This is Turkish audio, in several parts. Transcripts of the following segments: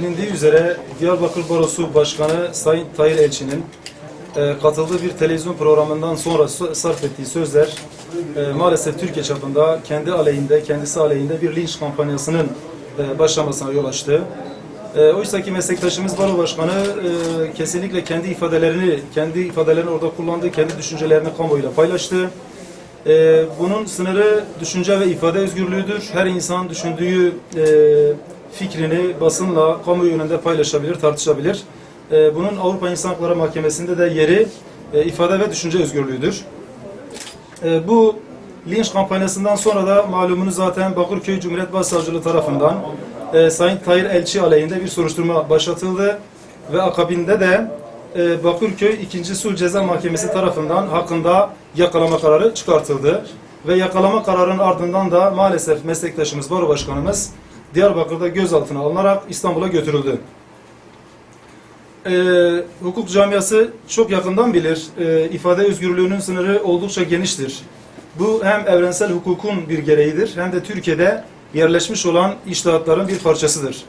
Bilindiği üzere Diyarbakır Barosu Başkanı Sayın Tahir Elçi'nin e, katıldığı bir televizyon programından sonra so- sarf ettiği sözler e, maalesef Türkiye çapında kendi aleyhinde, kendisi aleyhinde bir linç kampanyasının e, başlamasına yol açtı. E, Oysa ki meslektaşımız Baro Başkanı e, kesinlikle kendi ifadelerini, kendi ifadelerini orada kullandı, kendi düşüncelerini kamuoyuyla paylaştı. Ee, bunun sınırı düşünce ve ifade özgürlüğüdür. Her insan düşündüğü e, fikrini basınla, kamuoyu önünde paylaşabilir, tartışabilir. Ee, bunun Avrupa İnsan Hakları Mahkemesi'nde de yeri e, ifade ve düşünce özgürlüğüdür. Ee, bu linç kampanyasından sonra da malumunuz zaten Bakırköy Cumhuriyet Başsavcılığı tarafından e, Sayın Tahir Elçi aleyhinde bir soruşturma başlatıldı ve akabinde de e, Bakırköy 2. Sulh Ceza Mahkemesi tarafından hakkında yakalama kararı çıkartıldı. Ve yakalama kararının ardından da maalesef meslektaşımız Baro Başkanımız Diyarbakır'da gözaltına alınarak İstanbul'a götürüldü. E, hukuk camiası çok yakından bilir. E, ifade özgürlüğünün sınırı oldukça geniştir. Bu hem evrensel hukukun bir gereğidir hem de Türkiye'de yerleşmiş olan iştahatların bir parçasıdır.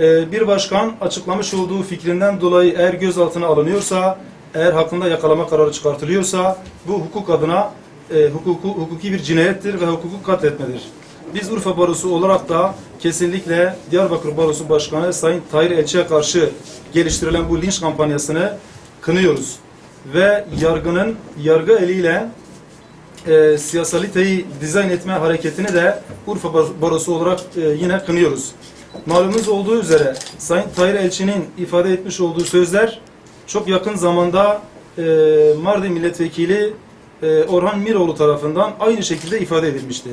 E, bir başkan açıklamış olduğu fikrinden dolayı eğer gözaltına alınıyorsa, eğer hakkında yakalama kararı çıkartılıyorsa bu hukuk adına e, hukuku, hukuki bir cinayettir ve hukuku katletmedir. Biz Urfa Barosu olarak da kesinlikle Diyarbakır Barosu Başkanı Sayın Tahir Elçi'ye karşı geliştirilen bu linç kampanyasını kınıyoruz. Ve yargının yargı eliyle e, siyasaliteyi dizayn etme hareketini de Urfa Bar- Barosu olarak e, yine kınıyoruz. Malumunuz olduğu üzere Sayın Tahir Elçi'nin ifade etmiş olduğu sözler çok yakın zamanda e, Mardin Milletvekili e, Orhan Miroğlu tarafından aynı şekilde ifade edilmişti.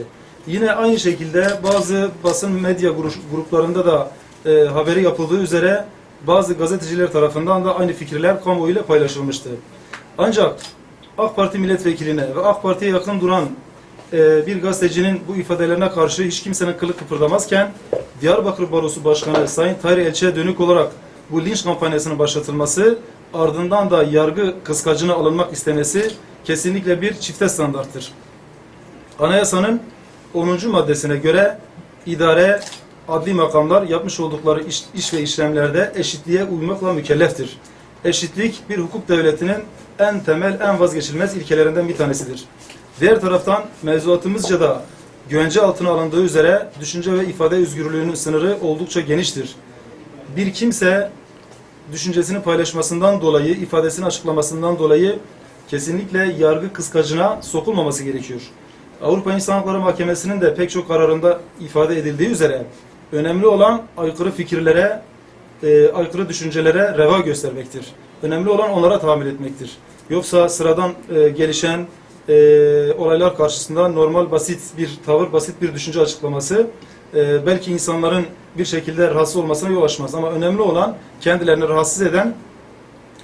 Yine aynı şekilde bazı basın medya grup- gruplarında da e, haberi yapıldığı üzere bazı gazeteciler tarafından da aynı fikirler kamuoyuyla paylaşılmıştı. Ancak AK Parti milletvekiline ve AK Parti'ye yakın duran e, bir gazetecinin bu ifadelerine karşı hiç kimsenin kılı kıpırdamazken Diyarbakır Barosu Başkanı Sayın Tahir Elçi'ye dönük olarak bu linç kampanyasının başlatılması ardından da yargı kıskacına alınmak istemesi kesinlikle bir çifte standarttır. Anayasanın 10. maddesine göre idare, adli makamlar yapmış oldukları iş, iş ve işlemlerde eşitliğe uymakla mükelleftir. Eşitlik bir hukuk devletinin en temel, en vazgeçilmez ilkelerinden bir tanesidir. Diğer taraftan mevzuatımızca da güvence altına alındığı üzere düşünce ve ifade özgürlüğünün sınırı oldukça geniştir. Bir kimse düşüncesini paylaşmasından dolayı, ifadesini açıklamasından dolayı kesinlikle yargı kıskacına sokulmaması gerekiyor. Avrupa İnsan Hakları Mahkemesi'nin de pek çok kararında ifade edildiği üzere önemli olan aykırı fikirlere, e, aykırı düşüncelere reva göstermektir. Önemli olan onlara tahammül etmektir. Yoksa sıradan e, gelişen e, olaylar karşısında normal basit bir tavır, basit bir düşünce açıklaması e, belki insanların bir şekilde rahatsız olmasına yol açmaz. Ama önemli olan kendilerini rahatsız eden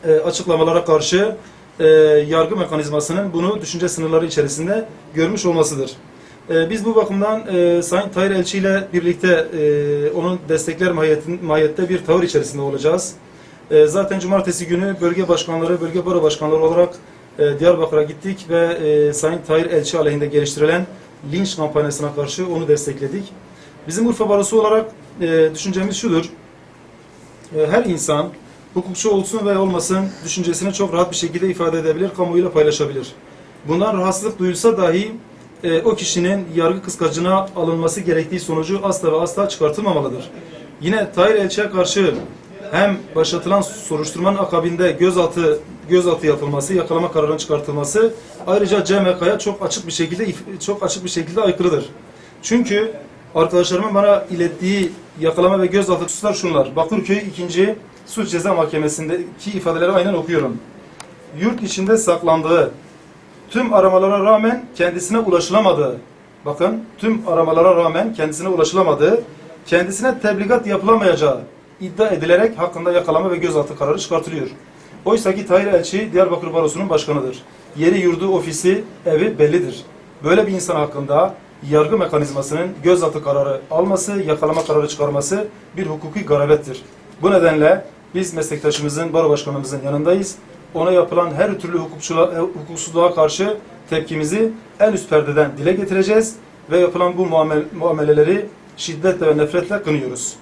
e, açıklamalara karşı e, yargı mekanizmasının bunu düşünce sınırları içerisinde görmüş olmasıdır. E, biz bu bakımdan e, Sayın Tahir Elçi ile birlikte e, onun destekler mahiyette bir tavır içerisinde olacağız. E, zaten cumartesi günü bölge başkanları, bölge baro başkanları olarak e, Diyarbakır'a gittik ve e, Sayın Tahir Elçi aleyhinde geliştirilen linç kampanyasına karşı onu destekledik. Bizim Urfa Barosu olarak e, düşüncemiz şudur. E, her insan hukukçu olsun veya olmasın düşüncesini çok rahat bir şekilde ifade edebilir, kamuoyuyla paylaşabilir. Bundan rahatsızlık duyulsa dahi e, o kişinin yargı kıskacına alınması gerektiği sonucu asla ve asla çıkartılmamalıdır. Yine Tahir Elçi'ye karşı hem başlatılan soruşturmanın akabinde gözaltı gözaltı yapılması, yakalama kararının çıkartılması ayrıca CMK'ya çok açık bir şekilde çok açık bir şekilde aykırıdır. Çünkü arkadaşlarımın bana ilettiği yakalama ve gözaltı hususlar şunlar. Bakırköy 2. Suç Ceza Mahkemesi'ndeki ifadeleri aynen okuyorum. Yurt içinde saklandığı, tüm aramalara rağmen kendisine ulaşılamadığı, bakın tüm aramalara rağmen kendisine ulaşılamadığı, kendisine tebligat yapılamayacağı iddia edilerek hakkında yakalama ve gözaltı kararı çıkartılıyor. Oysa ki Tahir Elçi Diyarbakır Barosu'nun başkanıdır. Yeri, yurdu, ofisi, evi bellidir. Böyle bir insan hakkında yargı mekanizmasının gözaltı kararı alması, yakalama kararı çıkarması bir hukuki garabettir. Bu nedenle biz meslektaşımızın, baro başkanımızın yanındayız. Ona yapılan her türlü hukukçuluğa, hukuksuzluğa karşı tepkimizi en üst perdeden dile getireceğiz ve yapılan bu muamel- muameleleri şiddetle ve nefretle kınıyoruz.